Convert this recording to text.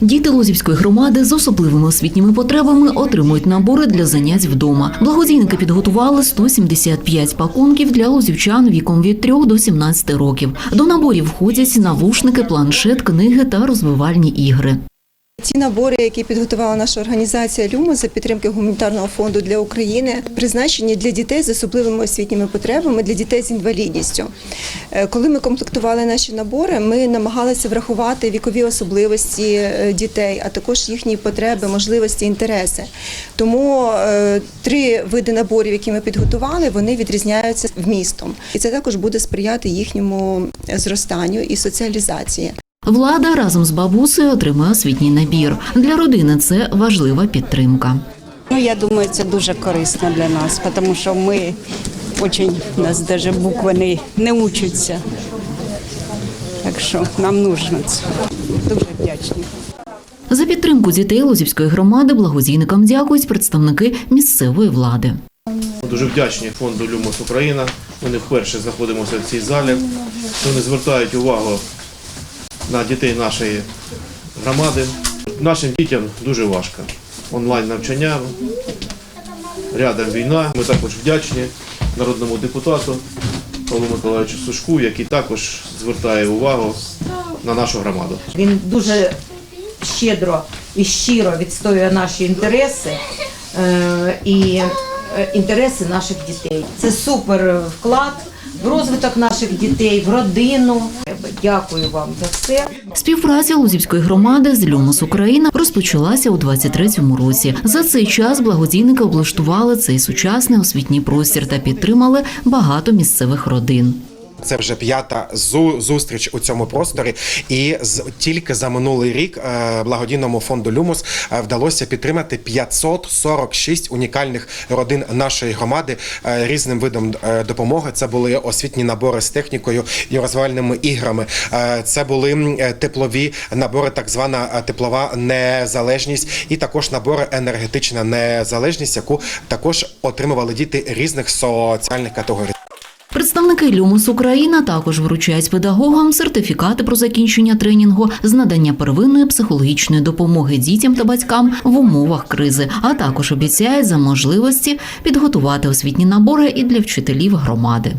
Діти Лузівської громади з особливими освітніми потребами отримують набори для занять вдома. Благодійники підготували 175 пакунків для лозівчан віком від 3 до 17 років. До наборів входять навушники, планшет, книги та розвивальні ігри. Ці набори, які підготувала наша організація Люмо за підтримки гуманітарного фонду для України, призначені для дітей з особливими освітніми потребами, для дітей з інвалідністю. Е, Коли ми комплектували наші набори, ми намагалися врахувати вікові особливості е, дітей, а також їхні потреби, можливості, інтереси. Тому е, три види наборів, які ми підготували, вони відрізняються вмістом, і це також буде сприяти їхньому зростанню і соціалізації. Влада разом з бабусею отримує освітній набір. Для родини це важлива підтримка. Ну, я думаю, це дуже корисно для нас, тому що ми очень, у нас навіть букви не, не учаться. Так що нам нужно це. Дуже вдячні. За підтримку дітей Лозівської громади благодійникам дякують представники місцевої влади. Дуже вдячні фонду Люмос Україна. Ми не вперше знаходимося в цій залі. Вони звертають увагу на дітей нашої громади. Нашим дітям дуже важко. Онлайн навчання, рядом війна. Ми також вдячні народному депутату Павлу Миколаївичу Сушку, який також звертає увагу на нашу громаду. Він дуже щедро і щиро відстоює наші інтереси е, і інтереси наших дітей. Це супер вклад в розвиток наших дітей, в родину. Дякую вам за все. Співпраця Лузівської громади з Люмос Україна розпочалася у 23-му році. За цей час благодійники облаштували цей сучасний освітній простір та підтримали багато місцевих родин. Це вже п'ята зу- зустріч у цьому просторі, і з тільки за минулий рік е, благодійному фонду Люмус е, вдалося підтримати 546 унікальних родин нашої громади е, різним видом допомоги. Це були освітні набори з технікою і розвивальними іграми. Це були теплові набори, так звана теплова незалежність, і також набори енергетична незалежність, яку також отримували діти різних соціальних категорій. Представники Люмус Україна також вручають педагогам сертифікати про закінчення тренінгу з надання первинної психологічної допомоги дітям та батькам в умовах кризи, а також обіцяють за можливості підготувати освітні набори і для вчителів громади.